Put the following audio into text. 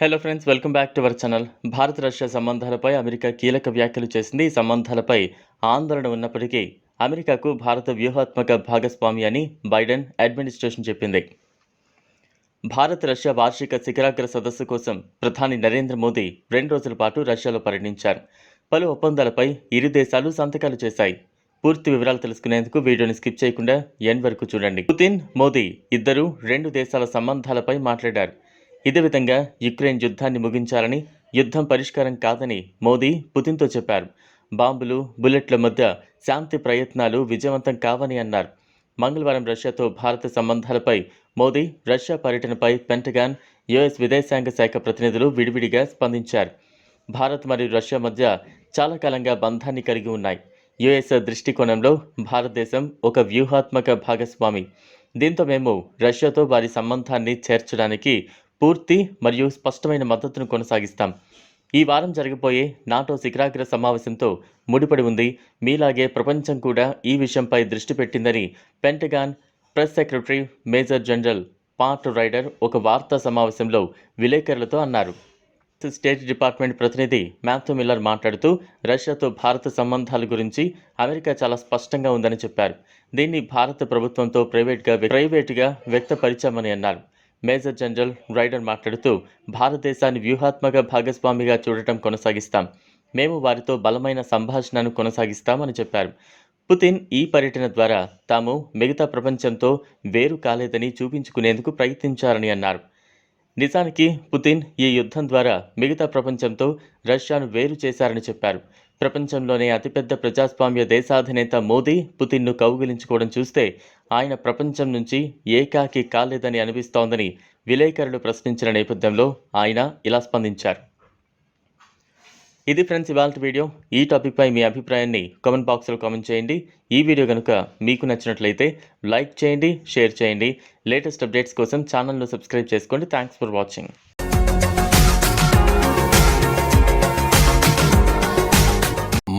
Hello friends welcome back to our channel Bharat Russia సంబంధాలపై America కీలక వ్యాఖ్యలు చేసింది. ఈ సంబంధాలపై ఆందోళన ఉన్నప్పటికీ అమెరికాకు భారత వ్యూహాత్మక భాగస్వామి అని బైడెన్ అడ్మినిస్ట్రేషన్ చెప్పింది. భారత్ రష్యా వార్షిక శిఖరాగ్ర సదస్సు కోసం ప్రధాని నరేంద్ర మోదీ రెండు రోజుల పాటు రష్యాలో పర్యటించారు. పలు ఒప్పందాలపై ఇరు దేశాలు సంతకాలు చేశాయి. పూర్తి వివరాలు తెలుసుకునేందుకు వీడియోని స్కిప్ చేయకుండా ఎన్ వరకు చూడండి. పుతిన్ మోదీ ఇద్దరూ రెండు దేశాల సంబంధాలపై మాట్లాడారు. ఇదే విధంగా యుక్రెయిన్ యుద్ధాన్ని ముగించాలని యుద్ధం పరిష్కారం కాదని మోదీ పుతిన్తో చెప్పారు. బాంబులు బుల్లెట్ల మధ్య శాంతి ప్రయత్నాలు విజయవంతం కావని అన్నారు. మంగళవారం రష్యాతో భారత సంబంధాలపై మోదీ రష్యా పర్యటనపై పెంటగాన్ యుఎస్ విదేశాంగ శాఖ ప్రతినిధులు విడివిడిగా స్పందించారు. భారత్ మరియు రష్యా మధ్య చాలా కాలంగా బంధాన్ని కలిగి ఉన్నాయి. యుఎస్ దృష్టికోణంలో భారతదేశం ఒక వ్యూహాత్మక భాగస్వామి. దీంతో మేము రష్యాతో వారి సంబంధాన్ని చేర్చడానికి పూర్తి మరియు స్పష్టమైన మద్దతును కొనసాగిస్తాం. ఈ వారం జరగబోయే నాటో శిఖరాగ్ర సమావేశంతో ముడిపడి ఉంది. మీలాగే ప్రపంచం కూడా ఈ విషయంపై దృష్టి పెట్టిందని Pentagon press secretary major general Pat Ryder ఒక వార్తా సమావేశంలో విలేకరులతో అన్నారు. స్టేట్ డిపార్ట్మెంట్ ప్రతినిధి మ్యాథ్యూ మిల్లర్ మాట్లాడుతూ రష్యాతో భారత సంబంధాల గురించి అమెరికా చాలా స్పష్టంగా ఉందని చెప్పారు. దీన్ని భారత ప్రభుత్వంతో ప్రైవేట్గా ప్రైవేటుగా వ్యక్తపరిచామని అన్నారు. మేజర్ జనరల్ రైడర్ మాట్లాడుతూ భారతదేశాన్ని వ్యూహాత్మక భాగస్వామిగా చూడటం కొనసాగిస్తాం. మేము వారితో బలమైన సంభాషణను కొనసాగిస్తామని చెప్పారు. పుతిన్ ఈ పర్యటన ద్వారా తాము మిగతా ప్రపంచంతో వేరు కాలేదని చూపించుకునేందుకు ప్రయత్నించారని అన్నారు. నిజానికి పుతిన్ ఈ యుద్ధం ద్వారా మిగతా ప్రపంచంతో రష్యాను వేరు చేశారని చెప్పారు. ప్రపంచంలోనే అతిపెద్ద ప్రజాస్వామ్య దేశాధినేత మోదీ పుతిన్ను కౌగిలించుకోవడం చూస్తే ఆయన ప్రపంచం నుంచి ఏకాకి కాలేదని అనిపిస్తోందని విలేకరులు ప్రశ్నించిన నేపథ్యంలో ఆయన ఇలా స్పందించారు. ఇది ఫ్రెండ్స్ ఇవాళ వీడియో. ఈ టాపిక్పై మీ అభిప్రాయాన్ని కామెంట్ బాక్స్లో కామెంట్ చేయండి. ఈ వీడియో కనుక మీకు నచ్చినట్లయితే లైక్ చేయండి షేర్ చేయండి. లేటెస్ట్ అప్డేట్స్ కోసం ఛానల్ను సబ్స్క్రైబ్ చేసుకోండి. Thanks for watching.